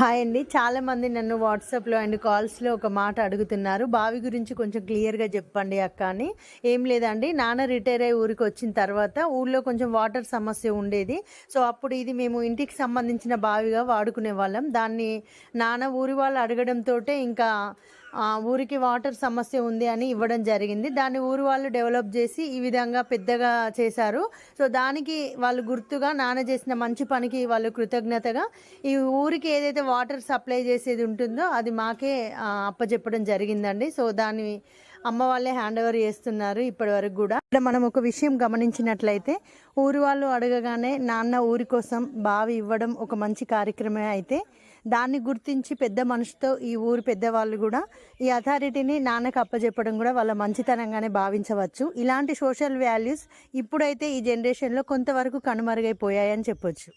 Hi అండి. చాలామంది నన్ను వాట్సాప్లో అండ్ కాల్స్లో ఒక మాట అడుగుతున్నారు. బావి గురించి కొంచెం క్లియర్గా చెప్పండి అక్క అని. ఏం లేదండి. నాన్న రిటైర్ అయ్యి ఊరికి వచ్చిన తర్వాత ఊళ్ళో కొంచెం వాటర్ సమస్య ఉండేది. సో అప్పుడు ఇది మేము ఇంటికి సంబంధించిన బావిగా వాడుకునే వాళ్ళం. దాన్ని నాన్న ఊరి వాళ్ళు అడగడంతో ఇంకా ఊరికి వాటర్ సమస్య ఉంది అని ఇవ్వడం జరిగింది. దాన్ని ఊరు వాళ్ళు డెవలప్ చేసి ఈ విధంగా పెద్దగా చేశారు. సో దానికి వాళ్ళు గుర్తుగా నాన్న చేసిన మంచి పనికి వాళ్ళు కృతజ్ఞతగా ఈ ఊరికి ఏదైతే వాటర్ సప్లై చేసేది ఉంటుందో అది మాకే అప్పచెప్పడం జరిగిందండి. సో దాన్ని అమ్మ వాళ్ళే హ్యాండ్ ఓవర్ చేస్తున్నారు ఇప్పటి వరకు కూడా. ఇక్కడ మనం ఒక విషయం గమనించినట్లయితే ఊరు వాళ్ళు అడగగానే నాన్న ఊరి కోసం బావి ఇవ్వడం ఒక మంచి కార్యక్రమే అయితే దాన్ని గుర్తించి పెద్ద మనసుతో ఈ ఊరు పెద్దవాళ్ళు కూడా ఈ అథారిటీని నాన్నకు అప్పచెప్పడం కూడా వాళ్ళ మంచితనంగానే భావించవచ్చు. ఇలాంటి సోషల్ వాల్యూస్ ఇప్పుడైతే ఈ జనరేషన్లో కొంతవరకు కనుమరుగైపోయాయని చెప్పొచ్చు.